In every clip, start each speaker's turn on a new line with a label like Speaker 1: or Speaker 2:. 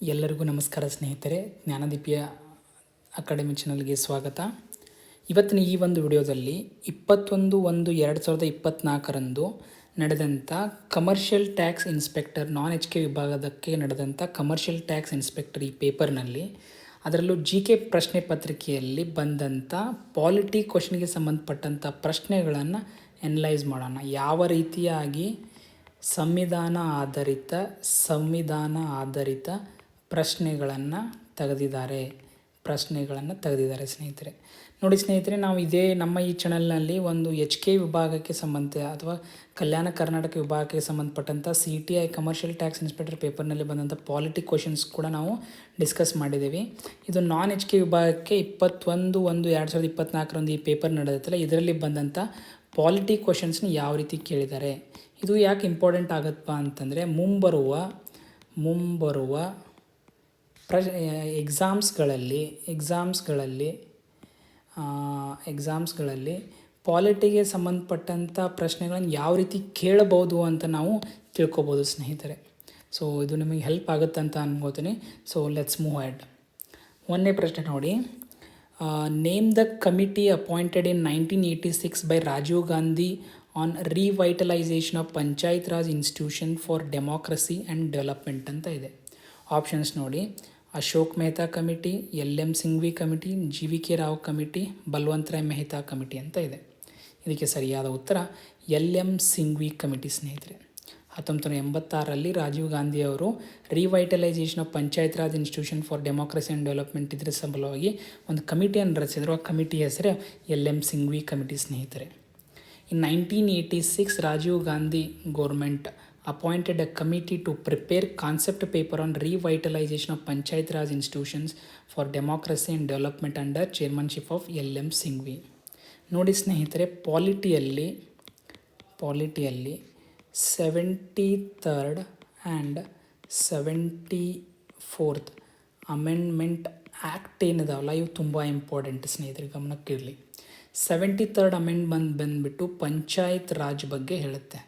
Speaker 1: ಎಲ್ಲರಿಗೂ ನಮಸ್ಕಾರ ಸ್ನೇಹಿತರೆ, ಜ್ಞಾನದೀಪಿಯ ಅಕಾಡೆಮಿ ಚಾನಲ್ಗೆ ಸ್ವಾಗತ. ಇವತ್ತಿನ ಈ ಒಂದು ವಿಡಿಯೋದಲ್ಲಿ ಇಪ್ಪತ್ತೊಂದು ಒಂದು ಎರಡು ಸಾವಿರದ ಇಪ್ಪತ್ತ್ನಾಲ್ಕರಂದು ನಡೆದಂಥ commercial tax inspector non H K ವಿಭಾಗದಕ್ಕೆ ನಡೆದಂಥ ಕಮರ್ಷಿಯಲ್ ಟ್ಯಾಕ್ಸ್ ಇನ್ಸ್ಪೆಕ್ಟರ್ ಈ ಪೇಪರ್ನಲ್ಲಿ ಅದರಲ್ಲೂ ಜಿ ಕೆ ಪ್ರಶ್ನೆ ಪತ್ರಿಕೆಯಲ್ಲಿ ಬಂದಂಥ ಪಾಲಿಟಿ ಕ್ವಶನ್ಗೆ ಸಂಬಂಧಪಟ್ಟಂಥ ಪ್ರಶ್ನೆಗಳನ್ನು ಎನಲೈಸ್ ಮಾಡೋಣ. ಯಾವ ರೀತಿಯಾಗಿ ಸಂವಿಧಾನ ಆಧಾರಿತ ಸಂವಿಧಾನ ಆಧಾರಿತ ಪ್ರಶ್ನೆಗಳನ್ನು ತೆಗೆದಿದ್ದಾರೆ. ಪ್ರಶ್ನೆಗಳನ್ನು ತೆಗೆದಿದ್ದಾರೆ ಸ್ನೇಹಿತರೆ. ನೋಡಿ ಸ್ನೇಹಿತರೆ, ನಾವು ಇದೇ ನಮ್ಮ ಈ ಚಾನಲ್ನಲ್ಲಿ ಒಂದು ಎಚ್ ಕೆ ವಿಭಾಗಕ್ಕೆ ಸಂಬಂಧ, ಅಥವಾ ಕಲ್ಯಾಣ ಕರ್ನಾಟಕ ವಿಭಾಗಕ್ಕೆ ಸಂಬಂಧಪಟ್ಟಂಥ C T I commercial tax inspector ಪೇಪರ್ನಲ್ಲಿ ಬಂದಂಥ ಪಾಲಿಟಿ ಕ್ವಶನ್ಸ್ ಕೂಡ ನಾವು ಡಿಸ್ಕಸ್ ಮಾಡಿದ್ದೀವಿ. ಇದು ನಾನ್ ಎಚ್ ಕೆ ವಿಭಾಗಕ್ಕೆ ಇಪ್ಪತ್ತೊಂದು ಒಂದು ಎರಡು ಸಾವಿರದ ಇಪ್ಪತ್ತ್ನಾಲ್ಕರಂದು ಈ ಪೇಪರ್ ನಡೆದತ್ತಲ್ಲ, ಇದರಲ್ಲಿ ಬಂದಂಥ ಪಾಲಿಟಿ ಕ್ವಶನ್ಸ್ನ ಯಾವ ರೀತಿ ಕೇಳಿದ್ದಾರೆ. ಇದು ಯಾಕೆ ಇಂಪಾರ್ಟೆಂಟ್ ಆಗತ್ತಪ್ಪ ಅಂತಂದರೆ, ಮುಂಬರುವ ಮುಂಬರುವ ಪ್ರ ಎಕ್ಸಾಮ್ಸ್ಗಳಲ್ಲಿ ಎಕ್ಸಾಮ್ಸ್ಗಳಲ್ಲಿ ಎಕ್ಸಾಮ್ಸ್ಗಳಲ್ಲಿ ಪಾಲಿಟಿಗೆ ಸಂಬಂಧಪಟ್ಟಂಥ ಪ್ರಶ್ನೆಗಳನ್ನು ಯಾವ ರೀತಿ ಕೇಳಬಹುದು ಅಂತ ನಾವು ತಿಳ್ಕೊಬೋದು ಸ್ನೇಹಿತರೆ. ಸೊ ಇದು ನಿಮಗೆ ಹೆಲ್ಪ್ ಆಗುತ್ತೆ ಅಂತ ಅನ್ಕೋತೀನಿ. ಸೊ ಲೆಟ್ಸ್ ಮೂವ್ ಆ್ಯಡ್ ಒಂದನೇ ಪ್ರಶ್ನೆ ನೋಡಿ. Name the committee appointed in nineteen eighty six by Rajiv Gandhi on revitalisation of Panchayat Raj institution for democracy and development ಅಂತ ಇದೆ. ಆಪ್ಷನ್ಸ್ ನೋಡಿ. Ashok Mehta committee, L M Singhvi committee, G V K Rao committee, Balwantrai Mehta committee ಅಂತ ಇದೆ. ಇದಕ್ಕೆ ಸರಿಯಾದ ಉತ್ತರ L M Singhvi committee ಸ್ನೇಹಿತರೆ. ಹತ್ತೊಂಬತ್ತು ನೂರ ಎಂಬತ್ತಾರರಲ್ಲಿ ರಾಜೀವ್ ಗಾಂಧಿ ಅವರು revitalisation of Panchayat Raj institution for democracy and development ಇದರ ಸಲುವಾಗಿ ಒಂದು ಕಮಿಟಿಯನ್ನು ರಚಿಸಿದರು ಆ ಕಮಿಟಿ ಹೆಸರೇ ಎಲ್ ಎಂ ಸಿಂಘ್ವಿ ಕಮಿಟಿ ಸ್ನೇಹಿತರೆ. In nineteen eighty six Rajiv Gandhi government appointed a committee to prepare concept paper on revitalization of Panchayat Raj institutions for democracy and development under chairmanship of L M Singhvi ನೋಡಿ ಸ್ನೇಹಿತರೆ ಪಾಲಿಟಿಯಲ್ಲಿ ಪಾಲಿಟಿಯಲ್ಲಿ seventy third and seventy fourth amendment act ಏನಿದಾವಲ್ಲ ಇವು ತುಂಬ important ಸ್ನೇಹಿತರೆ ಗಮನಕ್ಕಿರಲಿ seventy third amendment ಬಂದುಬಿಟ್ಟು ಪಂಚಾಯತ್ ರಾಜ್ ಬಗ್ಗೆ ಹೇಳುತ್ತೆ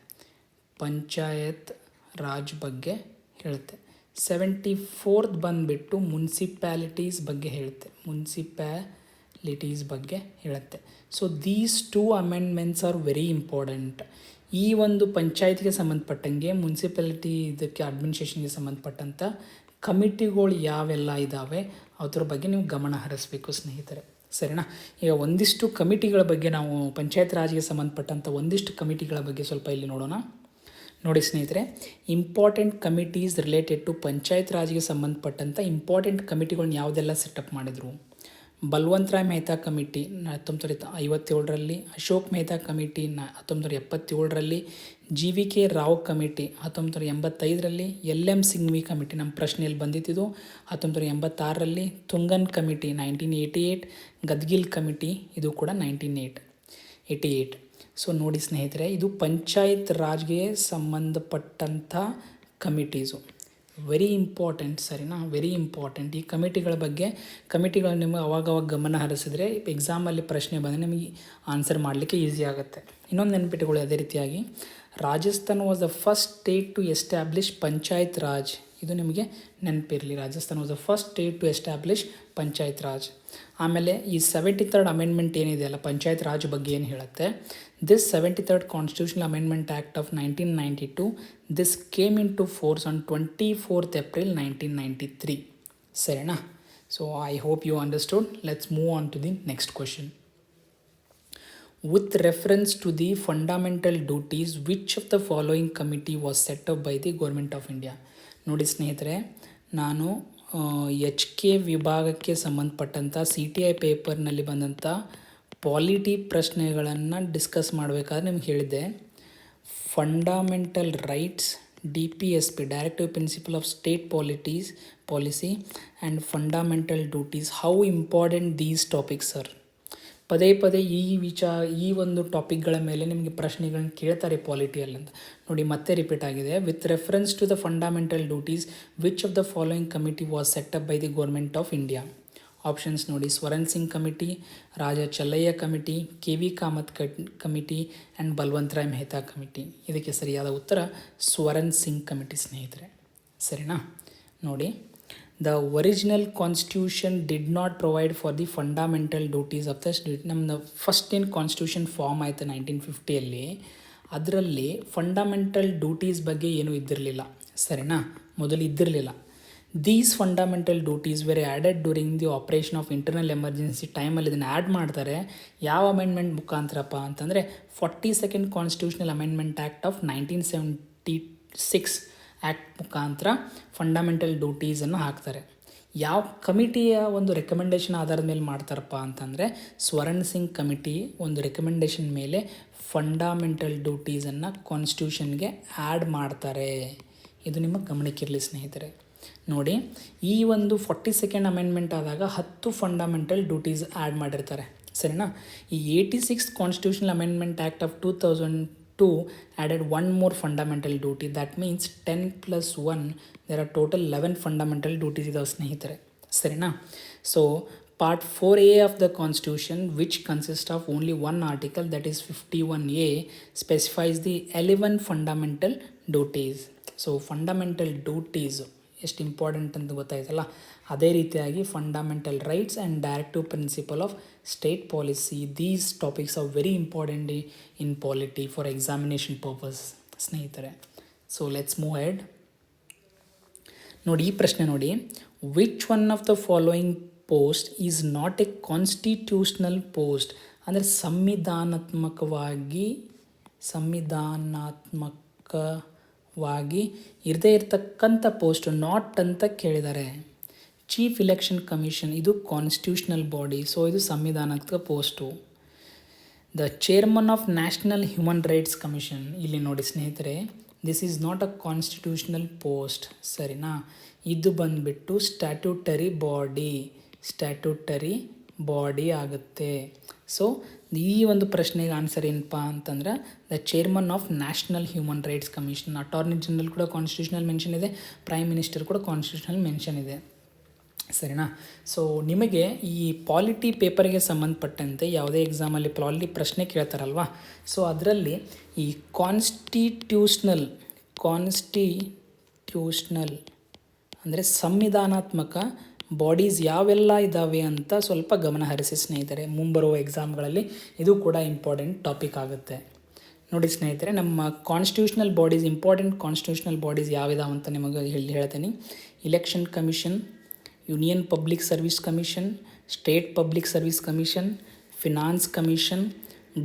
Speaker 1: ಪಂಚಾಯತ್ ರಾಜ್ ಬಗ್ಗೆ ಹೇಳುತ್ತೆ. ಸೆವೆಂಟಿ ಫೋರ್ತ್ ಬಂದುಬಿಟ್ಟು ಮುನ್ಸಿಪ್ಯಾಲಿಟೀಸ್ ಬಗ್ಗೆ ಹೇಳುತ್ತೆ. ಮುನ್ಸಿಪ್ಯಾಲಿಟೀಸ್ ಬಗ್ಗೆ ಹೇಳುತ್ತೆ. So these two amendments are very important ಈ ಒಂದು ಪಂಚಾಯತ್ಗೆ ಸಂಬಂಧಪಟ್ಟಂಗೆ ಮುನ್ಸಿಪಾಲಿಟಿ ಇದಕ್ಕೆ ಅಡ್ಮಿನಿಸ್ಟ್ರೇಷನ್ಗೆ ಸಂಬಂಧಪಟ್ಟಂಥ ಕಮಿಟಿಗಳು ಯಾವೆಲ್ಲ ಇದ್ದಾವೆ ಅದ್ರ ಬಗ್ಗೆ ನೀವು ಗಮನ ಹರಿಸ್ಬೇಕು ಸ್ನೇಹಿತರೆ. ಸರಿನಾ? ಈಗ ಒಂದಿಷ್ಟು ಕಮಿಟಿಗಳ ಬಗ್ಗೆ ನಾವು ಪಂಚಾಯತ್ ರಾಜ್ಗೆ ಸಂಬಂಧಪಟ್ಟಂಥ ಒಂದಿಷ್ಟು ಕಮಿಟಿಗಳ ಬಗ್ಗೆ ಸ್ವಲ್ಪ ಇಲ್ಲಿ ನೋಡೋಣ. ನೋಡಿ ಸ್ನೇಹಿತರೆ important committees related to Panchayat ರಾಜ್ಗೆ ಸಂಬಂಧಪಟ್ಟಂಥ ಇಂಪಾರ್ಟೆಂಟ್ ಕಮಿಟಿಗಳನ್ನ ಯಾವುದೆಲ್ಲ ಸೆಟಪ್ ಮಾಡಿದರು? ಬಲ್ವಂತರಾಯ್ ಮೆಹ್ತಾ ಕಮಿಟಿ ಹತ್ತೊಂಬತ್ತು ಐವತ್ತೇಳರಲ್ಲಿ, ಅಶೋಕ್ ಮೆಹ್ತಾ ಕಮಿಟಿ ನ ಹತ್ತೊಂಬತ್ತು ಎಪ್ಪತ್ತೇಳರಲ್ಲಿ, G V K Rao committee ಹತ್ತೊಂಬತ್ತು ಎಂಬತ್ತೈದರಲ್ಲಿ, ಎಲ್ ಎಂ ಸಿಂಘ್ವಿ ಕಮಿಟಿ ನಮ್ಮ ಪ್ರಶ್ನೆಯಲ್ಲಿ ಬಂದಿತ್ತಿದ್ದು ಹತ್ತೊಂಬತ್ತು ಎಂಬತ್ತಾರರಲ್ಲಿ Thungon committee nineteen eighty eight Gadgil committee ಇದು ಕೂಡ nineteen eight eighty eight so ನೋಡಿ ಸ್ನೇಹಿತರೆ, ಇದು ಪಂಚಾಯತ್ ರಾಜ್ಗೆ ಸಂಬಂಧಪಟ್ಟಂಥ ಕಮಿಟೀಸು ವೆರಿ ಇಂಪಾರ್ಟೆಂಟ್ ಸರಿನಾ ವೆರಿ ಇಂಪಾರ್ಟೆಂಟ್ ಈ ಕಮಿಟಿಗಳ ಬಗ್ಗೆ ಕಮಿಟಿಗಳು ನಿಮಗೆ ಅವಾಗವಾಗ ಗಮನ ಹರಿಸಿದ್ರೆ ಎಕ್ಸಾಮಲ್ಲಿ ಪ್ರಶ್ನೆ ಬಂದರೆ ನಿಮಗೆ ಆನ್ಸರ್ ಮಾಡಲಿಕ್ಕೆ ಈಸಿ ಆಗುತ್ತೆ. ಇನ್ನೊಂದು ನೆನಪಿಟ್ಟುಕೊಳ್ಳಿ ಅದೇ ರೀತಿಯಾಗಿ. Rajasthan was the first state to establish Panchayat Raj. ಇದು ನಿಮಗೆ ನೆನಪಿರಲಿ. Rajasthan was the first state to establish Panchayat Raj. ಆಮೇಲೆ ಈ ಸೆವೆಂಟಿ ತರ್ಡ್ ಅಮೆಂಡ್ಮೆಂಟ್ ಏನಿದೆ ಅಲ್ಲ, ಪಂಚಾಯತ್ ರಾಜ್ ಬಗ್ಗೆ ಏನು ಹೇಳುತ್ತೆ? This seventy third constitutional amendment act of nineteen ninety two this came into force on twenty fourth April nineteen ninety three ಸರಿನಾ? So I hope you understood let's move on to the next question with reference to the fundamental duties which of the following committee was set up by the government of india? ನೋಡಿ ಸ್ನೇಹಿತರೆ, ನಾನು H K ವಿಭಾಗಕ್ಕೆ ಸಂಬಂಧಪಟ್ಟಂಥ C T I ಪೇಪರ್ನಲ್ಲಿ ಬಂದಂಥ polity ಪ್ರಶ್ನೆಗಳನ್ನು discuss ಮಾಡಬೇಕಾದ್ರೆ ನಿಮ್ಗೆ ಹೇಳಿದ್ದೆ. Fundamental rights D P S P directive principle of state polities policy and fundamental duties how important these topics sir ಪದೇ ಪದೇ ಈ ವಿಚಾರ ಈ ಒಂದು ಟಾಪಿಕ್ಗಳ ಮೇಲೆ ನಿಮಗೆ ಪ್ರಶ್ನೆಗಳನ್ನ ಕೇಳ್ತಾರೆ ಪಾಲಿಟಿಯಲ್ಲಿ ಅಂತ. ನೋಡಿ, ಮತ್ತೆ ರಿಪೀಟ್ ಆಗಿದೆ. With reference to the fundamental duties which of the following committee was set up by the government of India options ನೋಡಿ Swaran Singh committee Raja Chelliah committee K V Kamath cut committee and Balwantrai Mehta committee ಇದಕ್ಕೆ ಸರಿಯಾದ ಉತ್ತರ Swaran Singh committee ಸ್ನೇಹಿತರೆ. ಸರಿನಾ? ನೋಡಿ the original constitution did not provide for the fundamental duties of the state ನಮ್ಮ first ಏನು constitution form ಆಯಿತು nineteen ಫಿಫ್ಟಿಯಲ್ಲಿ ಅದರಲ್ಲಿ ಫಂಡಮೆಂಟಲ್ ಡ್ಯೂಟೀಸ್ ಬಗ್ಗೆ ಏನೂ ಇದ್ದಿರಲಿಲ್ಲ. ಸರಿನಾ? ಮೊದಲು ಇದ್ದಿರಲಿಲ್ಲ. These fundamental duties very added during the operation of internal emergency ಟೈಮಲ್ಲಿ ಇದನ್ನು ಆ್ಯಡ್ ಮಾಡ್ತಾರೆ. ಯಾವ ಅಮೆಂಡ್ಮೆಂಟ್ ಮುಖಾಂತರಪ್ಪ ಅಂತಂದರೆ forty second constitutional amendment act of nineteen seventy six act ಮುಖಾಂತರ ಫಂಡಮೆಂಟಲ್ ಡ್ಯೂಟೀಸನ್ನು ಹಾಕ್ತಾರೆ. ಯಾವ ಕಮಿಟಿಯ ಒಂದು ರೆಕಮೆಂಡೇಷನ್ ಆಧಾರದ ಮೇಲೆ ಮಾಡ್ತಾರಪ್ಪ ಅಂತಂದರೆ ಸ್ವರಣ್ ಸಿಂಗ್ ಕಮಿಟಿ ಒಂದು ರೆಕಮೆಂಡೇಷನ್ ಮೇಲೆ ಫಂಡಮೆಂಟಲ್ ಡ್ಯೂಟೀಸನ್ನು ಕಾನ್ಸ್ಟಿಟ್ಯೂಷನ್ಗೆ ಆ್ಯಡ್ ಮಾಡ್ತಾರೆ. ಇದು ನಿಮ್ಮ ಗಮನಕ್ಕಿರಲಿ ಸ್ನೇಹಿತರೆ. ನೋಡಿ, ಈ ಒಂದು ಫಾರ್ಟಿ ಸೆಕೆಂಡ್ ಅಮೆಂಡ್ಮೆಂಟ್ ಆದಾಗ ಹತ್ತು ಫಂಡಮೆಂಟಲ್ ಡ್ಯೂಟೀಸ್ ಆ್ಯಡ್ ಮಾಡಿರ್ತಾರೆ. ಸರಿನಾ? ಈ eighty six constitutional amendment act of two thousand to added one more fundamental duty that means ten plus one there are total eleven fundamental duties ಇದಾವೆ ಸ್ನೇಹಿತರೆ ಸರಿನಾ so part four A of the constitution which consist of only one article that is fifty one A specifies the eleven fundamental duties so fundamental duties ಎಷ್ಟು important ಅಂತ ಗೊತ್ತಾಯ್ತಲ್ಲ? ಅದೇ ರೀತಿಯಾಗಿ fundamental rights and directive principle of state policy these topics are very important in polity for examination purpose ಸ್ನೇಹಿತರೆ. So let's move head ನೋಡಿ, ಈ ಪ್ರಶ್ನೆ ನೋಡಿ. Which one of the following post is not a constitutional post ಅಂದರೆ ಸಂವಿಧಾನಾತ್ಮಕವಾಗಿ ಸಂವಿಧಾನಾತ್ಮಕವಾಗಿ ಇರದೇ ಇರತಕ್ಕಂಥ ಪೋಸ್ಟ್ ನಾಟ್ ಅಂತ ಕೇಳಿದ್ದಾರೆ. ಚೀಫ್ ಇಲೆಕ್ಷನ್ ಕಮಿಷನ್ ಇದು ಕಾನ್ಸ್ಟಿಟ್ಯೂಷನಲ್ ಬಾಡಿ ಸೊ ಇದು ಸಂವಿಧಾನದ post. The chairman of national human rights commission ಇಲ್ಲಿ ನೋಡಿ ಸ್ನೇಹಿತರೆ this is not a constitutional post ಸರಿನಾ? ಇದು ಬಂದುಬಿಟ್ಟು ಸ್ಟ್ಯಾಟ್ಯೂಟರಿ ಬಾಡಿ ಸ್ಟ್ಯಾಟ್ಯೂಟರಿ ಬಾಡಿ ಆಗುತ್ತೆ. ಸೊ ಈ ಒಂದು ಪ್ರಶ್ನೆಗೆ ಆನ್ಸರ್ ಏನಪ್ಪ ಅಂತಂದ್ರೆ the chairman of national human rights commission attorney general ಕೂಡ ಕಾನ್ಸ್ಟಿಟ್ಯೂಷನಲ್ ಮೆನ್ಷನ್ ಇದೆ ಪ್ರೈಮ್ ಮಿನಿಸ್ಟರ್ ಕೂಡ ಕಾನ್ಸ್ಟಿಟ್ಯೂಷನಲ್ ಮೆನ್ಷನ್ ಇದೆ. ಸರಿನಾ? ಸೊ ನಿಮಗೆ ಈ ಪಾಲಿಟಿ ಪೇಪರ್ಗೆ ಸಂಬಂಧಪಟ್ಟಂತೆ ಯಾವುದೇ ಎಕ್ಸಾಮಲ್ಲಿ ಪಾಲಿಟಿ ಪ್ರಶ್ನೆ ಕೇಳ್ತಾರಲ್ವಾ? ಸೊ ಅದರಲ್ಲಿ ಈ ಕಾನ್ಸ್ಟಿಟ್ಯೂಷ್ನಲ್ ಕಾನ್ಸ್ಟಿಟ್ಯೂಷ್ನಲ್ ಅಂದರೆ ಸಂವಿಧಾನಾತ್ಮಕ ಬಾಡೀಸ್ ಯಾವೆಲ್ಲ ಇದ್ದಾವೆ ಅಂತ ಸ್ವಲ್ಪ ಗಮನ ಹರಿಸಿ ಸ್ನೇಹಿತರೆ. ಮುಂಬರುವ ಎಕ್ಸಾಮ್ಗಳಲ್ಲಿ ಇದು ಕೂಡ ಇಂಪಾರ್ಟೆಂಟ್ ಟಾಪಿಕ್ ಆಗುತ್ತೆ. ನೋಡಿ ಸ್ನೇಹಿತರೆ, ನಮ್ಮ constitutional bodies important constitutional bodies ಯಾವಿದಾವೆ ಅಂತ ನಿಮಗೆ ಹೇಳಿ ಹೇಳ್ತೀನಿ. Election commission union public service commission state public service commission finance commission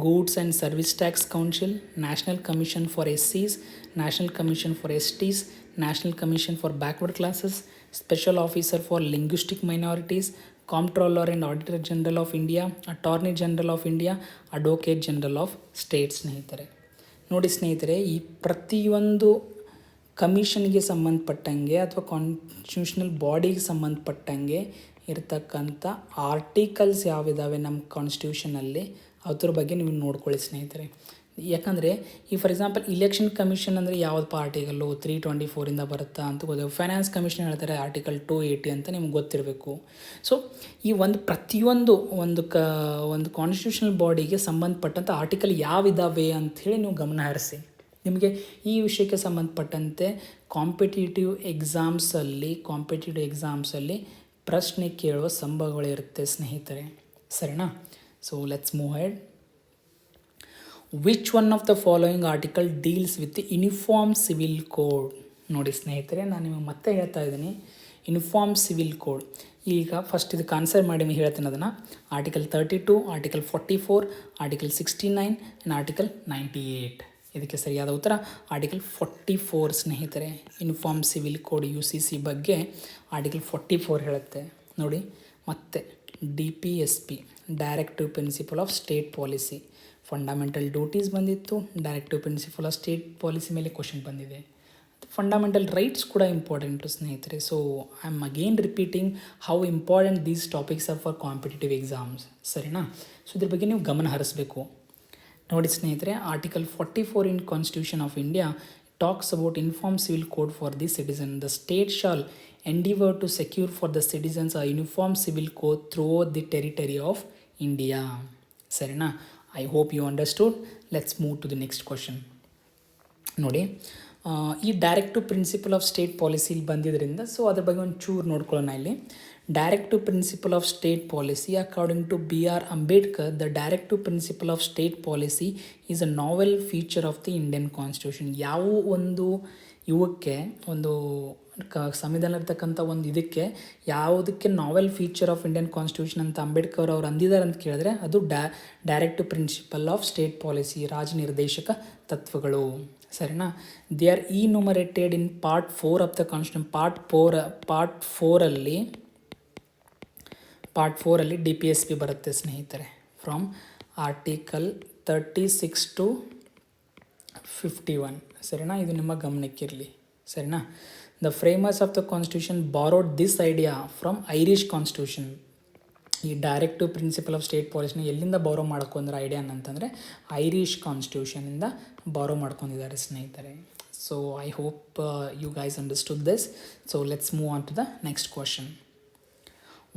Speaker 1: goods and service tax council national commission for S Cs national commission for S Ts national commission for backward classes special officer for linguistic minorities comptroller and auditor general of India attorney general of India advocate general of state ಸ್ನೇಹಿತರೆ. ನೋಡಿ ಸ್ನೇಹಿತರೆ, ಈ ಪ್ರತಿಯೊಂದು ಕಮಿಷನ್ಗೆ ಸಂಬಂಧಪಟ್ಟಂಗೆ ಅಥವಾ constitutional ಬಾಡಿಗೆ ಸಂಬಂಧಪಟ್ಟಂಗೆ ಇರತಕ್ಕಂಥ ಆರ್ಟಿಕಲ್ಸ್ ಯಾವಿದ್ದಾವೆ ನಮ್ಮ ಕಾನ್ಸ್ಟಿಟ್ಯೂಷನಲ್ಲಿ ಅದ್ರ ಬಗ್ಗೆ ನೀವು ನೋಡ್ಕೊಳ್ಳಿ ಸ್ನೇಹಿತರೆ. ಯಾಕಂದರೆ, ಈ ಫಾರ್ ಎಕ್ಸಾಂಪಲ್ ಇಲೆಕ್ಷನ್ ಕಮಿಷನ್ ಅಂದರೆ ಯಾವ್ದು ಪಾರ್ಟಿಗಲ್ಲು ತ್ರೀ ಟ್ವೆಂಟಿ ಫೋರಿಂದ ಬರುತ್ತಾ ಅಂತ ಗೊತ್ತಾಗ ಫೈನಾನ್ಸ್ ಕಮಿಷನ್ ಹೇಳ್ತಾರೆ ಆರ್ಟಿಕಲ್ ಟು ಏಯ್ಟಿ ಅಂತ ನಿಮ್ಗೆ ಗೊತ್ತಿರಬೇಕು. ಸೊ ಈ ಒಂದು ಪ್ರತಿಯೊಂದು ಒಂದು ಕ, ಒಂದು ಕಾನ್ಸ್ಟಿಟ್ಯೂಷನಲ್ ಬಾಡಿಗೆ ಸಂಬಂಧಪಟ್ಟಂಥ ಆರ್ಟಿಕಲ್ ಯಾವಿದ್ದಾವೆ ಅಂಥೇಳಿ ನೀವು ಗಮನ ಹರಿಸಿ. ನಿಮಗೆ ಈ ವಿಷಯಕ್ಕೆ ಸಂಬಂಧಪಟ್ಟಂತೆ ಕಾಂಪಿಟೇಟಿವ್ ಎಕ್ಸಾಮ್ಸಲ್ಲಿ ಕಾಂಪಿಟೇಟಿವ್ ಎಕ್ಸಾಮ್ಸಲ್ಲಿ ಪ್ರಶ್ನೆ ಕೇಳುವ ಸಂಭವಗಳಿರುತ್ತೆ ಸ್ನೇಹಿತರೆ. ಸರಿನಾ? So let's move ahead which one of the following article deals with uniform civil code ನೋಡಿ ಸ್ನೇಹಿತರೆ, ನಾನು ನಿಮಗೆ ಮತ್ತೆ ಹೇಳ್ತಾ ಇದ್ದೀನಿ. ಯುನಿಫಾರ್ಮ್ ಸಿವಿಲ್ ಕೋಡ್ ಈಗ ಫಸ್ಟ್ ಇದಕ್ಕೆ ಆನ್ಸರ್ ಮಾಡಿ ಹೇಳ್ತೀನಿ ಅದನ್ನು. Article thirty two article forty four article sixty nine and article ninety eight ಇದಕ್ಕೆ ಸರಿಯಾದ ಉತ್ತರ ಆರ್ಟಿಕಲ್ ಫಾರ್ಟಿ ಫೋರ್ ಸ್ನೇಹಿತರೆ. Uniform civil code U C C ಬಗ್ಗೆ ಆರ್ಟಿಕಲ್ ಫಾರ್ಟಿ ಫೋರ್ ಹೇಳುತ್ತೆ. ನೋಡಿ, ಮತ್ತೆ D P S P directive principle of state policy fundamental duties ಬಂದಿತ್ತು directive principle of state policy ಮೇಲೆ ಕ್ವಶನ್ ಬಂದಿದೆ. ಫಂಡಮೆಂಟಲ್ ರೈಟ್ಸ್ ಕೂಡ important ಸ್ನೇಹಿತರೆ. So I am again repeating how important these topics are for competitive exams ಸರಿನಾ? So ಇದ್ರ ಬಗ್ಗೆ ನೀವು ಗಮನ ಹರಿಸಬೇಕು. ನೋಡಿ ಸ್ನೇಹಿತರೆ article forty four in constitution of India talks about uniform civil code for the citizen the state shall endeavour to secure for the citizens ಆ uniform civil code through the territory of India ಸರಿನಾ? I hope you understood let's move to the next question ನೋಡಿ ಈ directive principle of state policy ಇಲ್ಲಿ ಬಂದಿದ್ದರಿಂದ so ಅದ್ರ ಬಗ್ಗೆ ಒಂದು ಚೂರು ನೋಡ್ಕೊಳ್ಳೋಣ ಇಲ್ಲಿ. Directive principle of state policy according to B R Ambedkar the directive principle of state policy is a novel feature of the Indian constitution ಯಾವ ಒಂದು ಇವಕ್ಕೆ ಒಂದು ಕ ಸಂವಿಧಾನ ಇರ್ತಕ್ಕಂಥ ಒಂದು ಇದಕ್ಕೆ ಯಾವುದಕ್ಕೆ novel feature of Indian constitution ಅಂತ ಅಂಬೇಡ್ಕರ್ ಅವ್ರು ಅಂದಿದ್ದಾರೆ ಅಂತ ಕೇಳಿದ್ರೆ ಅದು ಡ್ಯಾ directive principle of state policy ರಾಜನಿರ್ದೇಶಕ ತತ್ವಗಳು. ಸರಿನಾ? ದೇ ಆರ್ ಈ in part four of the constitution part four part ಫೋರಲ್ಲಿ part ಫೋರಲ್ಲಿ ಡಿ ಪಿ ಎಸ್ ಪಿ ಬರುತ್ತೆ ಸ್ನೇಹಿತರೆ from article thirty six to fifty one ಸರಿನಾ? ಇದು ನಿಮ್ಮ ಗಮನಕ್ಕಿರಲಿ. ಸರಿನಾ? The framers of the constitution borrowed this idea from Irish constitution ಈ direct principle of state ಪಾಲಿಸಿನ ಎಲ್ಲಿಂದ ಬಾರೋ ಮಾಡ್ಕೊಂಡ್ರೆ ಐಡಿಯಾ ಅಂತಂದರೆ ಐರಿಷ್ ಕಾನ್ಸ್ಟಿಟ್ಯೂಷನಿಂದ ಬಾರೋ ಮಾಡ್ಕೊಂಡಿದ್ದಾರೆ ಸ್ನೇಹಿತರೆ. So I hope you guys understood this so let's move on to the next question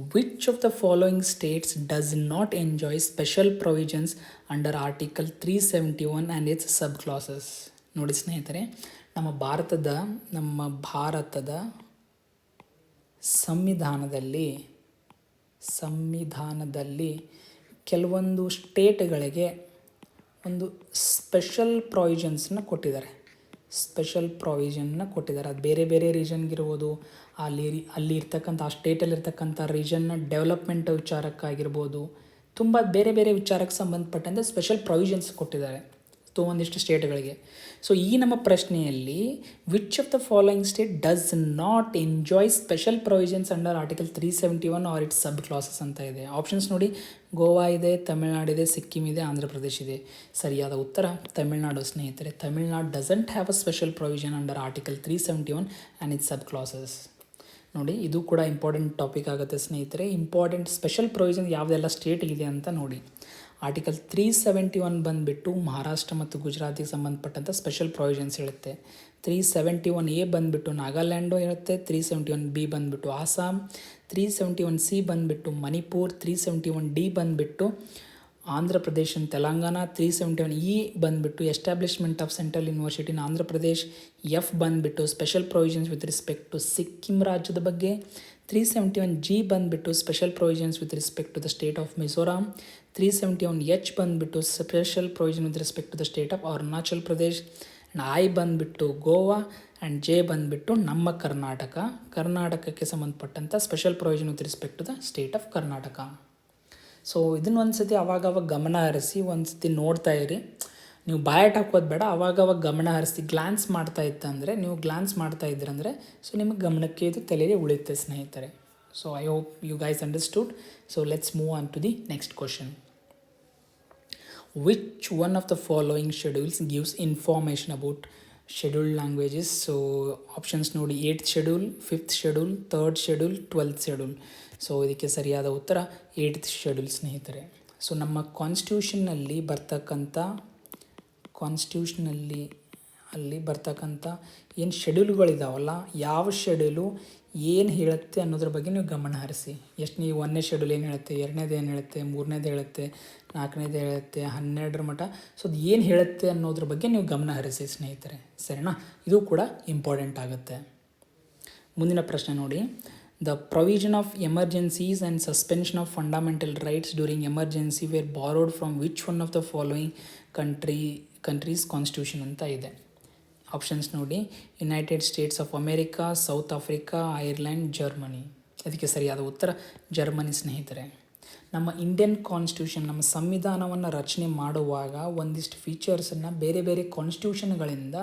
Speaker 1: which of the following states does not enjoy special provisions under article 371 and its sub subclauses ನೋಡಿ ಸ್ನೇಹಿತರೆ ನಮ್ಮ ಭಾರತದ ನಮ್ಮ ಭಾರತದ ಸಂವಿಧಾನದಲ್ಲಿ ಸಂವಿಧಾನದಲ್ಲಿ ಕೆಲವೊಂದು ಸ್ಟೇಟ್ಗಳಿಗೆ ಒಂದು ಸ್ಪೆಷಲ್ ಪ್ರೊವಿಷನ್ಸ್ನ ಕೊಟ್ಟಿದ್ದಾರೆ ಸ್ಪೆಷಲ್ ಪ್ರಾವಿಷನ್ನ ಕೊಟ್ಟಿದ್ದಾರೆ. ಅದು ಬೇರೆ ಬೇರೆ ರೀಜನ್ಗಿರ್ಬೋದು ಅಲ್ಲಿ ಅಲ್ಲಿ ಇರ್ತಕ್ಕಂಥ, ಆ ಸ್ಟೇಟಲ್ಲಿರ್ತಕ್ಕಂಥ ರೀಜನ್ನ ಡೆವಲಪ್ಮೆಂಟ್ ವಿಚಾರಕ್ಕಾಗಿರ್ಬೋದು, ತುಂಬ ಬೇರೆ ಬೇರೆ ವಿಚಾರಕ್ಕೆ ಸಂಬಂಧಪಟ್ಟಂತೆ ಸ್ಪೆಷಲ್ ಪ್ರಾವಿಷನ್ಸ್ ಕೊಟ್ಟಿದ್ದಾರೆ. ತೋ ಒಂದಿಷ್ಟು ಸ್ಟೇಟ್ಗಳಿಗೆ ಸೊ ಈ ನಮ್ಮ ಪ್ರಶ್ನೆಯಲ್ಲಿ which of the following state does not enjoy special provisions under article three seventy one or its sub clauses ಅಂತ ಇದೆ. ಆಪ್ಷನ್ಸ್ ನೋಡಿ. ಗೋವಾ ಇದೆ ತಮಿಳ್ನಾಡು ಇದೆ ಸಿಕ್ಕಿಂ ಇದೆ ಆಂಧ್ರ ಪ್ರದೇಶ ಇದೆ. ಸರಿಯಾದ ಉತ್ತರ ತಮಿಳ್ನಾಡು ಸ್ನೇಹಿತರೆ. Tamil Nadu doesn't have a special provision under article three seventy one and its sub clauses ನೋಡಿ, ಇದು ಕೂಡ ಇಂಪಾರ್ಟೆಂಟ್ ಟಾಪಿಕ್ ಆಗುತ್ತೆ ಸ್ನೇಹಿತರೆ. ಇಂಪಾರ್ಟೆಂಟ್ ಸ್ಪೆಷಲ್ ಪ್ರೊವಿಷನ್ ಯಾವುದೆಲ್ಲ ಸ್ಟೇಟಿಗಿದೆ ಅಂತ ನೋಡಿ. ಆರ್ಟಿಕಲ್ ತ್ರೀ ಸೆವೆಂಟಿ ಒನ್ ಬಂದುಬಿಟ್ಟು ಮಹಾರಾಷ್ಟ್ರ ಮತ್ತು ಗುಜರಾತಿಗೆ ಸಂಬಂಧಪಟ್ಟಂಥ ಸ್ಪೆಷಲ್ ಪ್ರೊವಿಷನ್ಸ್ ಹೇಳುತ್ತೆ. ತ್ರೀ ಸೆವೆಂಟಿ ಒನ್ ಎ ಬಂದುಬಿಟ್ಟು ನಾಗಾಲ್ಯಾಂಡು ಇರುತ್ತೆ ತ್ರೀ ಸೆವೆಂಟಿ ಒನ್ ಬಿ ಬಂದುಬಿಟ್ಟು Assam three seventy one C ಬಂದುಬಿಟ್ಟು Manipur. Three seventy one D ಬಂದುಬಿಟ್ಟು Andhra Pradesh Telangana. Three seventy one E ಬಂದುಬಿಟ್ಟು establishment of central university in Andhra Pradesh. F ಬಂದುಬಿಟ್ಟು special provisions with respect to Sikkim ರಾಜ್ಯದ ಬಗ್ಗೆ. Three seventy one G ಬಂದುಬಿಟ್ಟು special provisions with respect to the state of Mizoram three seventy one H ಬಂದುಬಿಟ್ಟು special provision with respect to the state of Arunachal Pradesh and I ಬಂದುಬಿಟ್ಟು Goa and J ಬಂದುಬಿಟ್ಟು ನಮ್ಮ ಕರ್ನಾಟಕ. ಕರ್ನಾಟಕಕ್ಕೆ ಸಂಬಂಧಪಟ್ಟಂಥ special provision with respect to the state of Karnataka so ಇದನ್ನ ಒಂದು ಸತಿ ಅವಾಗವಾಗ ಅವಾಗ ಗಮನ ಹರಿಸಿ ಒಂದು ಸತಿ ನೋಡ್ತಾ ಇರಿ. ನೀವು ಬಾಯಟ್ ಹಾಕೋದು ಬೇಡ. ಅವಾಗ ಅವಾಗ ಗಮನ ಹರಿಸಿ ಗ್ಲಾನ್ಸ್ ಮಾಡ್ತಾ ಇತ್ತಂದರೆ ನೀವು ಗ್ಲಾನ್ಸ್ ಮಾಡ್ತಾ ಇದ್ರಂದರೆ ಸೊ ನಿಮಗೆ ಗಮನಕ್ಕೆ ಇದು ತಲೆಯಲ್ಲಿ ಉಳಿಯುತ್ತೆ ಸ್ನೇಹಿತರೆ. So I hope you guys understood so let's move on to the next question which one of the following schedules gives information about scheduled languages so options ನೋಡಿ eight schedule fifth schedule third schedule twelfth schedule so ಇದಕ್ಕೆ ಸರಿಯಾದ ಉತ್ತರ eight schedule ಸ್ನೇಹಿತರೆ. So ನಮ್ಮ ಕಾನ್ಸ್ಟಿಟ್ಯೂಷನ್ನಲ್ಲಿ ಬರ್ತಕ್ಕಂಥ ಕಾನ್ಸ್ಟಿಟ್ಯೂಷನಲ್ಲಿ ಅಲ್ಲಿ ಬರ್ತಕ್ಕಂಥ ಏನು ಶೆಡ್ಯೂಲ್ಗಳಿದಾವಲ್ಲ ಯಾವ ಶೆಡ್ಯೂಲು ಏನು ಹೇಳುತ್ತೆ ಅನ್ನೋದ್ರ ಬಗ್ಗೆ ನೀವು ಗಮನ ಹರಿಸಿ. ಎಷ್ಟು ನೀವು ಒಂದನೇ ಶೆಡ್ಯೂಲ್ ಏನು ಹೇಳುತ್ತೆ, ಎರಡನೇದು ಏನು ಹೇಳುತ್ತೆ, ಮೂರನೇದು ಹೇಳುತ್ತೆ, ನಾಲ್ಕನೇದು ಹೇಳುತ್ತೆ, ಹನ್ನೆರಡರ ಮಟ್ಟ ಸೊ ಅದು ಏನು ಹೇಳುತ್ತೆ ಅನ್ನೋದ್ರ ಬಗ್ಗೆ ನೀವು ಗಮನ ಹರಿಸಿ ಸ್ನೇಹಿತರೆ. ಸರಿನಾ? ಇದು ಕೂಡ ಇಂಪಾರ್ಟೆಂಟ್ ಆಗುತ್ತೆ. ಮುಂದಿನ ಪ್ರಶ್ನೆ ನೋಡಿ. The provision of emergencies and suspension of fundamental rights during emergency were borrowed from which one of the following country countries constitution ಅಂತ ಇದೆ. ಆಪ್ಷನ್ಸ್ ನೋಡಿ. United States of America South Africa Ireland Germany ಅದಕ್ಕೆ ಸರಿಯಾದ ಉತ್ತರ Germany ಸ್ನೇಹಿತರೆ. ನಮ್ಮ Indian constitution ನಮ್ಮ ಸಂವಿಧಾನವನ್ನು ರಚನೆ ಮಾಡುವಾಗ ಒಂದಿಷ್ಟು ಫೀಚರ್ಸನ್ನು ಬೇರೆ ಬೇರೆ ಕಾನ್ಸ್ಟಿಟ್ಯೂಷನ್ಗಳಿಂದ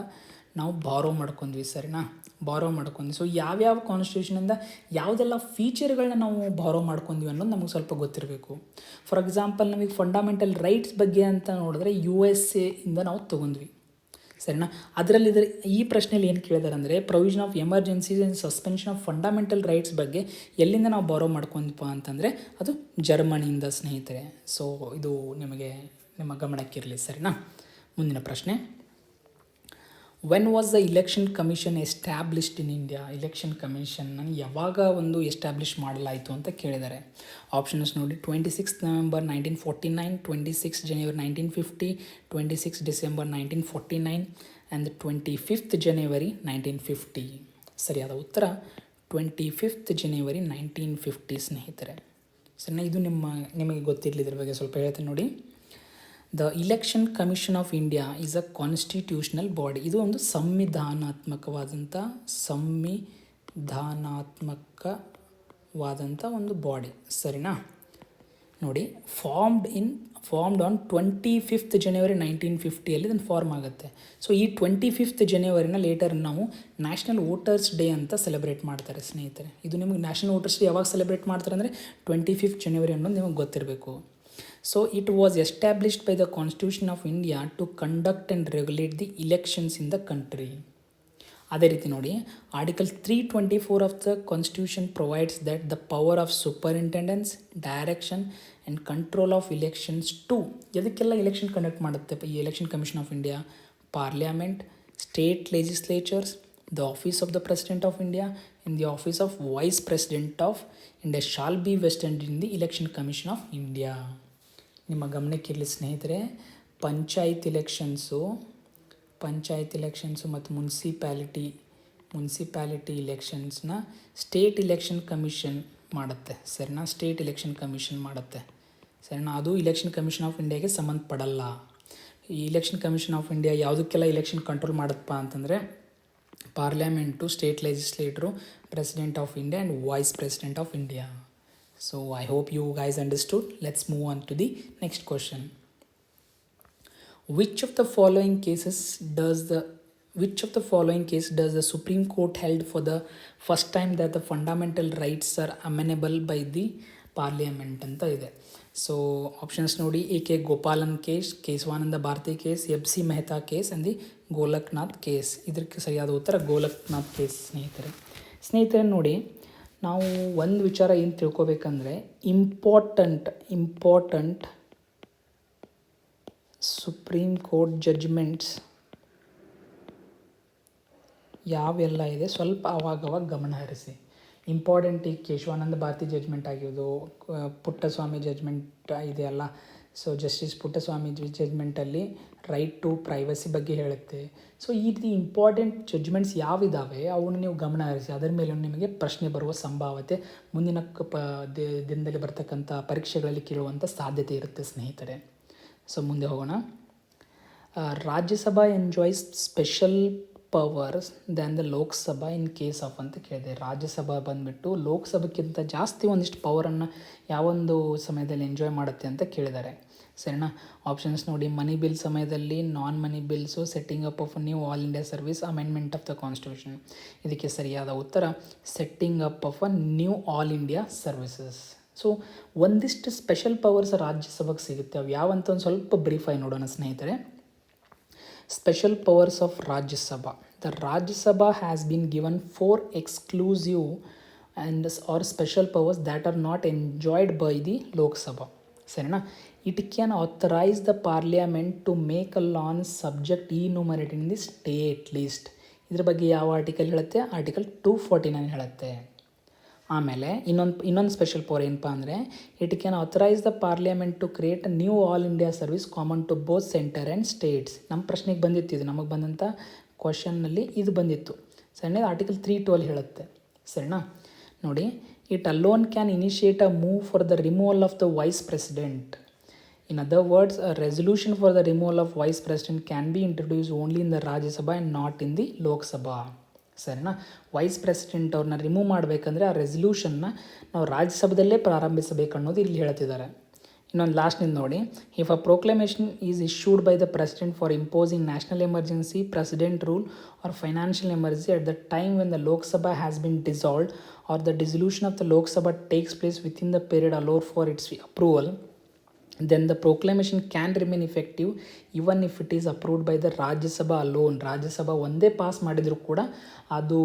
Speaker 1: ನಾವು ಬಾರೋ ಮಾಡ್ಕೊಂಡ್ವಿ, ಸರಿನಾ? ಬಾರೋ ಮಾಡ್ಕೊಂಡ್ವಿ. ಸೊ ಯಾವ್ಯಾವ ಕಾನ್ಸ್ಟಿಟ್ಯೂಷನಿಂದ ಯಾವುದೆಲ್ಲ ಫೀಚರ್ಗಳನ್ನ ನಾವು ಬಾರೋ ಮಾಡ್ಕೊಂಡ್ವಿ ಅನ್ನೋದು ನಮಗೆ ಸ್ವಲ್ಪ ಗೊತ್ತಿರಬೇಕು. ಫಾರ್ ಎಕ್ಸಾಂಪಲ್ ನಮಗೆ ಫಂಡಮೆಂಟಲ್ ರೈಟ್ಸ್ ಬಗ್ಗೆ ಅಂತ ನೋಡಿದ್ರೆ ಯು ಎಸ್ ಎ ಇಂದ ನಾವು ತೊಗೊಂಡ್ವಿ. ಸರಿನಾ? ಅದರಲ್ಲಿ ಈ ಪ್ರಶ್ನೆಯಲ್ಲಿ ಏನು ಕೇಳಿದಾರೆ ಅಂದರೆ provision of emergencies and suspension of fundamental rights ಬಗ್ಗೆ ಎಲ್ಲಿಂದ ನಾವು ಬಾರೋ ಮಾಡ್ಕೊಂಡ್ಪ ಅಂತಂದರೆ, ಅದು ಜರ್ಮನಿಯಿಂದ, ಸ್ನೇಹಿತರೆ. ಸೊ ಇದು ನಿಮಗೆ ನಿಮ್ಮ ಗಮನಕ್ಕಿರಲಿ, ಸರಿನಾ? ಮುಂದಿನ ಪ್ರಶ್ನೆ. When was the election commission established in India election ಕಮಿಷನ್ನ ಯಾವಾಗ ಒಂದು ಎಸ್ಟ್ಯಾಬ್ಲಿಷ್ ಮಾಡಲಾಯಿತು ಅಂತ ಕೇಳಿದ್ದಾರೆ ಆಪ್ಷನ್ಸ್ ನೋಡಿ twenty six November nineteen forty nine twenty six January nineteen fifty twenty six December nineteen forty nine and twenty fifth January nineteen fifty ಸರಿಯಾದ ಉತ್ತರ twenty fifth January nineteen fifty ಸ್ನೇಹಿತರೆ. ಸರಿ ಇದು ನಿಮ್ಮ, ನಿಮಗೆ ಗೊತ್ತಿರಲಿ ಇದ್ರ ಬಗ್ಗೆ ಸ್ವಲ್ಪ ಹೇಳ್ತೀನಿ ನೋಡಿ. The election commission of India is a constitutional body ಇದು ಒಂದು ಸಂವಿಧಾನಾತ್ಮಕವಾದಂಥ ಸಂವಿಧಾನಾತ್ಮಕವಾದಂಥ ಒಂದು ಬಾಡಿ ಸರಿನಾ? ನೋಡಿ formed in formed on twenty fifth January nineteen ಫಿಫ್ಟಿಯಲ್ಲಿ ಇದನ್ನು ಫಾರ್ಮ್ ಆಗುತ್ತೆ. ಸೊ ಈ ಟ್ವೆಂಟಿ ಫಿಫ್ತ್ ಜನವರಿನ ಲೇಟರ್ ನಾವು ನ್ಯಾಷನಲ್ ವೋಟರ್ಸ್ ಡೇ ಅಂತ ಸೆಲೆಬ್ರೇಟ್ ಮಾಡ್ತಾರೆ, ಸ್ನೇಹಿತರೆ. ಇದು ನಿಮಗೆ ನ್ಯಾಷನಲ್ ವೋಟರ್ಸ್ ಡೇ ಯಾವಾಗ ಸೆಲೆಬ್ರೇಟ್ ಮಾಡ್ತಾರೆ ಅಂದರೆ ಟ್ವೆಂಟಿ ಫಿಫ್ತ್ ಜನವರಿ ಅನ್ನೋದು ನಿಮಗೆ ಗೊತ್ತಿರಬೇಕು. So it was established by the constitution of India to conduct and regulate the elections in the country ಅದೇ ರೀತಿ ನೋಡಿ article three twenty four of the constitution provides that the power of superintendence direction and control of elections to ಎದಕ್ಕೆಲ್ಲ election conduct ಮಾಡುತ್ತೆ? ಈ election commission of India parliament state legislatures the office of the president of India in the office of vice president of India shall be vested in the election commission of India ನಿಮ್ಮ ಗಮನಕ್ಕಿರಲಿ ಸ್ನೇಹಿತರೆ, panchayat elections panchayat elections ಮತ್ತು municipality municipality ಇಲೆಕ್ಷನ್ಸ್ನ state election commission ಮಾಡುತ್ತೆ. ಸರಿನಾ state election commission ಮಾಡುತ್ತೆ. ಸರಿನಾ ಅದು election commission of ಇಂಡಿಯಾಗೆ ಸಂಬಂಧಪಡಲ್ಲ. ಈ ಇಲೆಕ್ಷನ್ ಕಮಿಷನ್ ಆಫ್ ಇಂಡಿಯಾ ಯಾವುದಕ್ಕೆಲ್ಲ ಇಲೆಕ್ಷನ್ ಕಂಟ್ರೋಲ್ ಮಾಡುತ್ತಪ್ಪ ಅಂತಂದರೆ parliament state legislature president of India and vice president of India so I hope you guys understood. Let's move on to the next question. which of the following cases does the which of the following case does the supreme court held for the first time that the fundamental rights are amenable by the parliament ಅಂತ ಇದೆ so options ನೋಡಿ A K Gopalan case Keshavananda Bharati case F C Mehta case ಅಂದಿ Golaknath case ಇದಕ್ಕೆ ಸರಿಯಾದ ಉತ್ತರ Golaknath case ಸ್ನೇಹಿತರೆ ಸ್ನೇಹಿತರೆ ನೋಡಿ ನಾವು ಒಂದು ವಿಚಾರ ಏನು ತಿಳ್ಕೊಬೇಕಂದ್ರೆ important important supreme court judgments ಯಾವೆಲ್ಲ ಇದೆ? ಸ್ವಲ್ಪ ಆವಾಗವಾಗ ಗಮನ ಹರಿಸಿ. ಇಂಪಾರ್ಟೆಂಟ್ ಈ ಕೇಶವಾನಂದ ಭಾರತಿ ಜಡ್ಜ್ಮೆಂಟ್ ಆಗಿರೋದು ಪುಟ್ಟಸ್ವಾಮಿ ಜಡ್ಜ್ಮೆಂಟ್ ಇದೆಯಲ್ಲ ಸೊ ಜಸ್ಟಿಸ್ ಪುಟ್ಟಸ್ವಾಮಿ ಜಡ್ಜ್ಮೆಂಟಲ್ಲಿ ರೈಟ್ ಟು ಪ್ರೈವಸಿ ಬಗ್ಗೆ ಹೇಳುತ್ತೆ. ಸೊ ಈ ರೀತಿ ಇಂಪಾರ್ಟೆಂಟ್ ಜಡ್ಜ್ಮೆಂಟ್ಸ್ ಯಾವಿದ್ದಾವೆ ಅವನ್ನು ನೀವು ಗಮನ ಹರಿಸಿ. ಅದರ ಮೇಲೆ ನಿಮಗೆ ಪ್ರಶ್ನೆ ಬರುವ ಸಂಭಾವ್ಯತೆ ಮುಂದಿನ ಪ ದಿನದಲ್ಲಿ ಬರ್ತಕ್ಕಂಥ ಪರೀಕ್ಷೆಗಳಲ್ಲಿ ಕೇಳುವಂಥ ಸಾಧ್ಯತೆ ಇರುತ್ತೆ ಸ್ನೇಹಿತರೆ. ಸೊ ಮುಂದೆ ಹೋಗೋಣ. Rajya Sabha enjoys special powers than the Lok Sabha in case of ಅಂತ ಕೇಳಿದೆ. ರಾಜ್ಯಸಭಾ ಬಂದುಬಿಟ್ಟು ಲೋಕಸಭೆಗಿಂತ ಜಾಸ್ತಿ ಒಂದಿಷ್ಟು ಪವರನ್ನು ಯಾವೊಂದು ಸಮಯದಲ್ಲಿ ಎಂಜಾಯ್ ಮಾಡುತ್ತೆ ಅಂತ ಕೇಳಿದ್ದಾರೆ. ಸರಿನಾ? ಆಪ್ಷನ್ಸ್ ನೋಡಿ ಮನಿ ಬಿಲ್ ಸಮಯದಲ್ಲಿ non money bills setting up of new all India service amendment of the constitution ಇದಕ್ಕೆ ಸರಿಯಾದ ಉತ್ತರ setting up of a new all India services so ಒಂದಿಷ್ಟು ಸ್ಪೆಷಲ್ ಪವರ್ಸ್ ರಾಜ್ಯಸಭೆಗೆ ಸಿಗುತ್ತೆ. ಅವು ಯಾವಂತ ಒಂದು ಸ್ವಲ್ಪ ಬ್ರೀಫಾಗಿ ನೋಡೋಣ ಸ್ನೇಹಿತರೆ. Special powers of Rajya Sabha. The Rajya Sabha has been given four exclusive and or special powers that are not enjoyed by the Lok Sabha. ಸರಿನಾ? It can authorise the parliament to make a law on subject enumerated in the state list ಇದ್ರ ಬಗ್ಗೆ ಯಾವ article ಹೇಳುತ್ತೆ? Article two forty nine ಹೇಳುತ್ತೆ. ಆಮೇಲೆ ಇನ್ನೊಂದು ಇನ್ನೊಂದು special power ಏನಪ್ಪ ಅಂದರೆ it can authorise the parliament to create a new all India service common to both centre and states ನಮ್ಮ ಪ್ರಶ್ನೆಗೆ ಬಂದಿತ್ತು ಇದು. ನಮಗೆ ಬಂದಂಥ ಕ್ವಶನ್ನಲ್ಲಿ ಇದು ಬಂದಿತ್ತು. ಸರಿನಾ? ಆರ್ಟಿಕಲ್ ತ್ರೀ ಟ್ವೆಲ್ ಹೇಳುತ್ತೆ. ಸರಿನಾ? ನೋಡಿ it alone can initiate a move for the removal of the vice president In other words, a resolution for the removal of vice president can be introduced only in the Rajya Sabha and not in the Lok Sabha. ಸರಿನಾ? Vice president ಅವ್ರನ್ನ remove ಮಾಡಬೇಕಂದ್ರೆ ಆ ರೆಸಲ್ಯೂಷನ್ನ ನಾವು ರಾಜ್ಯಸಭೆದಲ್ಲೇ ಪ್ರಾರಂಭಿಸಬೇಕು ಅನ್ನೋದು ಇಲ್ಲಿ ಹೇಳ್ತಿದ್ದಾರೆ. ಇನ್ನೊಂದು ಲಾಸ್ಟ್ನಿಂದ ನೋಡಿ. If a proclamation is issued by the president for imposing national emergency president rule or financial emergency at the time when the Lok Sabha has been dissolved or the dissolution of the Lok Sabha takes place within the period allowed for its approval then the proclamation can remain effective even if it is approved by the Rajya Sabha loan Rajya Sabha ಒಂದೇ pass ಮಾಡಿದರೂ ಕೂಡ ಅದು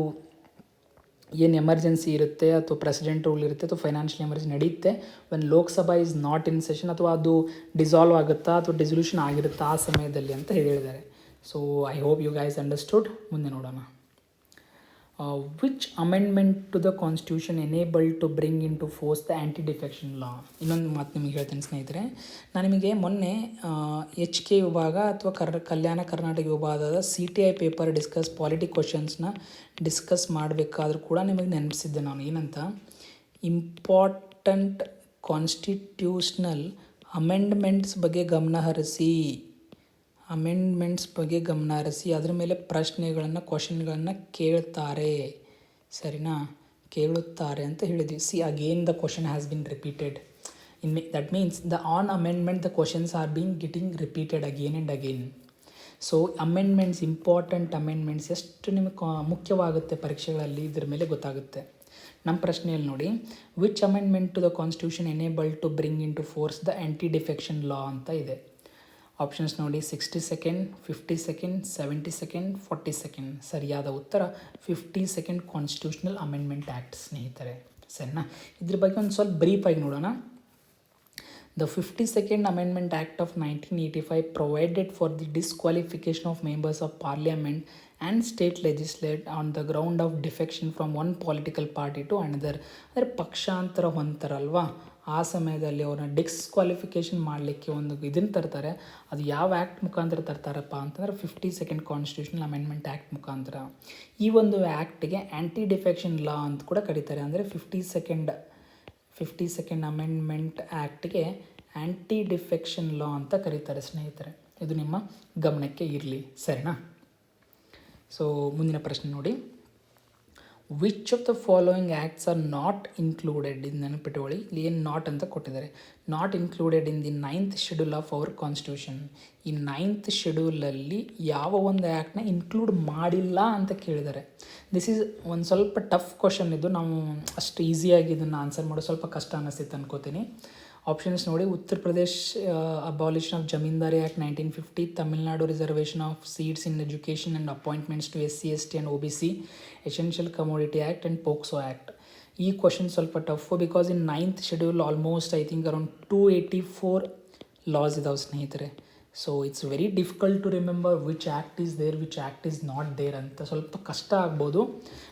Speaker 1: ಏನು emergency ಇರುತ್ತೆ ಅಥವಾ president rule ಇರುತ್ತೆ ಅಥವಾ financial emergency ನಡೆಯುತ್ತೆ when Lok Sabha is not in session ಅಥವಾ ಅದು ಡಿಸಾಲ್ವ್ ಆಗುತ್ತಾ ಅಥವಾ ಡಿಸೊಲ್ಯೂಷನ್ ಆಗಿರುತ್ತಾ ಆ ಸಮಯದಲ್ಲಿ ಅಂತ ಹೇಳಿದ್ದಾರೆ. So I hope you guys understood ಮುಂದೆ ನೋಡೋಣ. Which amendment to the constitution enable to bring bring into force the anti defection law ಇನ್ನೊಂದು ಮಾತು ನಿಮಗೆ ಹೇಳ್ತೀನಿ ಸ್ನೇಹಿತರೆ. ನಾನು ನಿಮಗೆ ಮೊನ್ನೆ ಎಚ್ ಕೆ ವಿಭಾಗ ಅಥವಾ ಕರ್, ಕಲ್ಯಾಣ ಕರ್ನಾಟಕ ವಿಭಾಗದ C T I paper discuss polity ಕ್ವಶನ್ಸ್ನ discuss ಮಾಡಬೇಕಾದ್ರೂ ಕೂಡ ನಿಮಗೆ ನೆನಪಿಸಿದ್ದೆ ನಾನು. ಏನಂತ? ಇಂಪಾರ್ಟೆಂಟ್ ಕಾನ್ಸ್ಟಿಟ್ಯೂಷ್ನಲ್ ಅಮೆಂಡ್ಮೆಂಟ್ಸ್ ಬಗ್ಗೆ ಗಮನ ಹರಿಸಿ. ಅಮೆಂಡ್ಮೆಂಟ್ಸ್ ಬಗ್ಗೆ ಗಮನ ಹರಿಸಿ ಅದ್ರ ಮೇಲೆ ಪ್ರಶ್ನೆಗಳನ್ನು ಕ್ವಶನ್ಗಳನ್ನು ಕೇಳ್ತಾರೆ. ಸರಿನಾ? ಕೇಳುತ್ತಾರೆ ಅಂತ ಹೇಳಿದ್ವಿ. See again the question has been repeated in me that means the on amendment the questions are been getting repeated again and again so amendments important amendments ಎಷ್ಟು ನಿಮಗೆ ಮುಖ್ಯವಾಗುತ್ತೆ ಪರೀಕ್ಷೆಗಳಲ್ಲಿ ಇದ್ರ ಮೇಲೆ ಗೊತ್ತಾಗುತ್ತೆ. ನಮ್ಮ ಪ್ರಶ್ನೆಯಲ್ಲಿ ನೋಡಿ which amendment to the constitution enable to bring into force the anti defection law ಅಂತ ಇದೆ. ಆಪ್ಷನ್ಸ್ ನೋಡಿ sixty second fifty second seventy second forty second ಸರಿಯಾದ ಉತ್ತರ fifty second constitutional amendment act ಸ್ನೇಹಿತರೆ. ಸರಿನಾ? ಇದ್ರ ಬಗ್ಗೆ ಒಂದು ಸ್ವಲ್ಪ ಬ್ರೀಫಾಗಿ ನೋಡೋಣ. The fifty second amendment act of nineteen eighty five provided for the disqualification of members of parliament and state legislate on the ground of defection from one political party to another ಅಂದರೆ ಪಕ್ಷಾಂತರ ಹೊಂತಾರಲ್ವಾ ಆ ಸಮಯದಲ್ಲಿ ಅವ್ರನ್ನ disqualification ಮಾಡಲಿಕ್ಕೆ ಒಂದು ಇದನ್ನು ತರ್ತಾರೆ. ಅದು ಯಾವ ಆ್ಯಕ್ಟ್ ಮುಖಾಂತರ ತರ್ತಾರಪ್ಪ ಅಂತಂದ್ರೆ fifty second constitutional amendment act ಮುಖಾಂತರ. ಈ ಒಂದು ಆ್ಯಕ್ಟಿಗೆ ಆ್ಯಂಟಿ ಡಿಫೆಕ್ಷನ್ ಲಾ ಅಂತ ಕೂಡ ಕರೀತಾರೆ. ಅಂದರೆ fifty second fifty second amendment ಆ್ಯಕ್ಟ್ಗೆ anti defection law ಅಂತ ಕರೀತಾರೆ ಸ್ನೇಹಿತರೆ. ಇದು ನಿಮ್ಮ ಗಮನಕ್ಕೆ ಇರಲಿ. ಸರಿನಾ? ಸೊ ಮುಂದಿನ ಪ್ರಶ್ನೆ ನೋಡಿ. Which of the following acts are not included in ನೆನಪಿಟ್ಟುಕೊಳ್ಳಿ ಇಲ್ಲಿ ಏನು ನಾಟ್ ಅಂತ ಕೊಟ್ಟಿದ್ದಾರೆ not included in the ninth schedule of our constitution ಈ ನೈನ್ತ್ ಶೆಡ್ಯೂಲಲ್ಲಿ ಯಾವ ಒಂದು ಆ್ಯಕ್ಟ್ನ ಇನ್ಕ್ಲೂಡ್ ಮಾಡಿಲ್ಲ ಅಂತ ಕೇಳಿದ್ದಾರೆ. ದಿಸ್ ಈಸ್ ಒಂದು ಸ್ವಲ್ಪ ಟಫ್ ಕ್ವಶನ್ ಇದು. ನಾವು ಅಷ್ಟು ಈಸಿಯಾಗಿ ಇದನ್ನು ಆನ್ಸರ್ ಮಾಡೋದು ಸ್ವಲ್ಪ ಕಷ್ಟ ಅನ್ನಿಸ್ತಿತ್ತು ಅನ್ಕೋತೀನಿ. ಆಪ್ಷನ್ಸ್ ನೋಡಿ, Uttar Pradesh abolition of zamindari act nineteen fifty Tamil Nadu reservation of seats in education and appointments to S C S T and O B C essential commodity act and POCSO act ಈ question ಸ್ವಲ್ಪ tough because in ninth schedule almost I think around two eighty four laws ಇದಾವೆ ಸ್ನೇಹಿತರೆ. So it's very difficult to remember which act is there which act is not there ಅಂತ ಸ್ವಲ್ಪ ಕಷ್ಟ ಆಗ್ಬೋದು.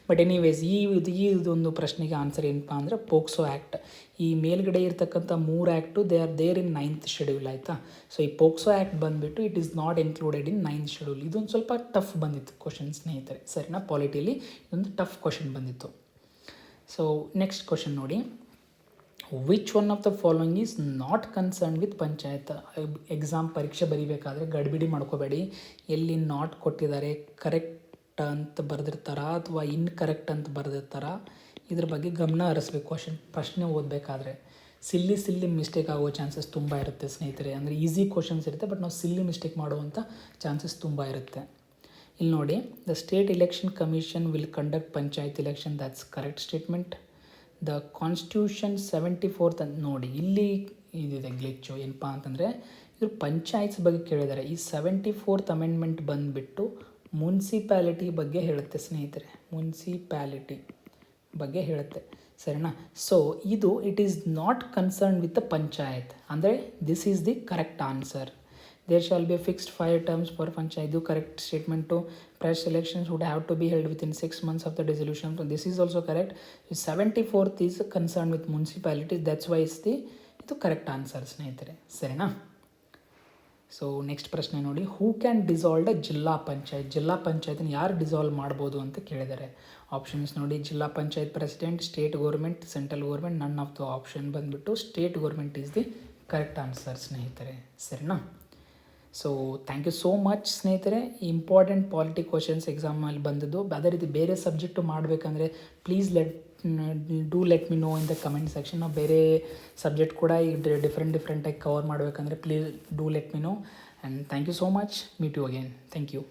Speaker 1: But anyways ಈ ಇದು, ಈ ಇದೊಂದು ಪ್ರಶ್ನೆಗೆ ಆನ್ಸರ್ ಏನಪ್ಪ ಅಂದರೆ ಪೋಕ್ಸೋ ಆ್ಯಕ್ಟ್ ಈ ಮೇಲ್ಗಡೆ ಇರ್ತಕ್ಕಂಥ ಮೂರು act they are there in ninth schedule ಆಯಿತಾ? ಸೊ ಈ ಪೋಕ್ಸೋ ಆ್ಯಕ್ಟ್ ಬಂದುಬಿಟ್ಟು it is not included in ninth schedule ಇದೊಂದು ಸ್ವಲ್ಪ ಟಫ್ ಬಂದಿತ್ತು ಕ್ವಶನ್ ಸ್ನೇಹಿತರೆ. ಸರಿನಾ? ಪಾಲಿಟಿಲಿ ಇದೊಂದು ಟಫ್ ಕ್ವಶನ್ ಬಂದಿತ್ತು. ಸೊ ನೆಕ್ಸ್ಟ್ ಕ್ವಶನ್ ನೋಡಿ. Which one of the following is not concern with panchayat exam ಪರೀಕ್ಷೆ ಬರೀಬೇಕಾದ್ರೆ ಗಡಿಬಿಡಿ ಮಾಡ್ಕೋಬೇಡಿ. ಎಲ್ಲಿ ನಾಟ್ ಕೊಟ್ಟಿದ್ದಾರೆ ಕರೆಕ್ಟ್ ಅಂತ ಬರೆದಿರ್ತಾರ ಅಥವಾ ಇನ್ಕರೆಕ್ಟ್ ಅಂತ ಬರೆದಿರ್ತಾರ? ಇದ್ರ ಬಗ್ಗೆ ಗಮನ ಹರಿಸ್ಬೇಕು. ಕ್ವಶನ್ ಪ್ರಶ್ನೆ ಓದಬೇಕಾದ್ರೆ. ಸಿಲ್ಲಿ ಸಿಲ್ಲಿ ಮಿಸ್ಟೇಕ್ ಆಗೋ ಚಾನ್ಸಸ್ ತುಂಬ ಇರುತ್ತೆ ಸ್ನೇಹಿತರೆ. ಅಂದರೆ ಈಸಿ ಕ್ವಶನ್ಸ್ ಇರುತ್ತೆ ಬಟ್ ನಾವು ಸಿಲ್ಲಿ ಮಿಸ್ಟೇಕ್ ಮಾಡುವಂಥ ಚಾನ್ಸಸ್ ತುಂಬ ಇರುತ್ತೆ. ಇಲ್ಲಿ ನೋಡಿ the state election commission will conduct panchayat election that's correct statement the constitution seventy fourth ಅಂತ ನೋಡಿ, ಇಲ್ಲಿ ಇದಿದೆ ಗ್ಲಿಚ್ಚು ಏನಪ್ಪ ಅಂತಂದರೆ ಇದ್ರ ಪಂಚಾಯತ್ಸ್ ಬಗ್ಗೆ ಕೇಳಿದ್ದಾರೆ ಈ ಸೆವೆಂಟಿ ಫೋರ್ತ್ ಅಮೆಂಡ್ಮೆಂಟ್ ಬಂದುಬಿಟ್ಟು ಮುನ್ಸಿಪ್ಯಾಲಿಟಿ ಬಗ್ಗೆ ಹೇಳುತ್ತೆ ಸ್ನೇಹಿತರೆ. ಮುನ್ಸಿಪ್ಯಾಲಿಟಿ ಬಗ್ಗೆ ಹೇಳುತ್ತೆ. ಸರಿನಾ? ಸೊ ಇದು it is not concern with panchayat ಅಂದರೆ this is the correct answer there shall be fixed five terms for function ಇದು correct statement fresh selections would have to be held within six months of the dissolution this is also correct seventy fourth is concern with municipalities that's why is the ಇದು correct answer ಸ್ನೇಹಿತರೆ ಸರಿನಾ so next ಪ್ರಶ್ನೆ ನೋಡಿ. Who can dissolve the ಜಿಲ್ಲಾ ಪಂಚಾಯತ್? ಜಿಲ್ಲಾ ಪಂಚಾಯತ್ನ ಯಾರು dissolve ಮಾಡ್ಬೋದು ಅಂತ ಕೇಳಿದ್ದಾರೆ. ಆಪ್ಷನ್ಸ್ ನೋಡಿ. Zilla Panchayat president state government central government none of the option ಬಂದುಬಿಟ್ಟು state government is the correct answer ಸ್ನೇಹಿತರೆ ಸರಿನಾ so thank you so much ಸ್ನೇಹಿತರೆ. ಇಂಪಾರ್ಟೆಂಟ್ ಪಾಲಿಟಿ ಕ್ವಶನ್ಸ್ ಎಕ್ಸಾಮಲ್ಲಿ ಬಂದದ್ದು. ಅದೇ ರೀತಿ ಬೇರೆ ಸಬ್ಜೆಕ್ಟು ಮಾಡಬೇಕಂದ್ರೆ please let do let me know in the comment section ನಾವು ಬೇರೆ ಸಬ್ಜೆಕ್ಟ್ ಕೂಡ ಈಗ ಡಿಫ್ರೆಂಟ್ ಡಿಫ್ರೆಂಟಾಗಿ ಕವರ್ ಮಾಡಬೇಕಂದ್ರೆ please do let me know and thank you so much meet you again thank you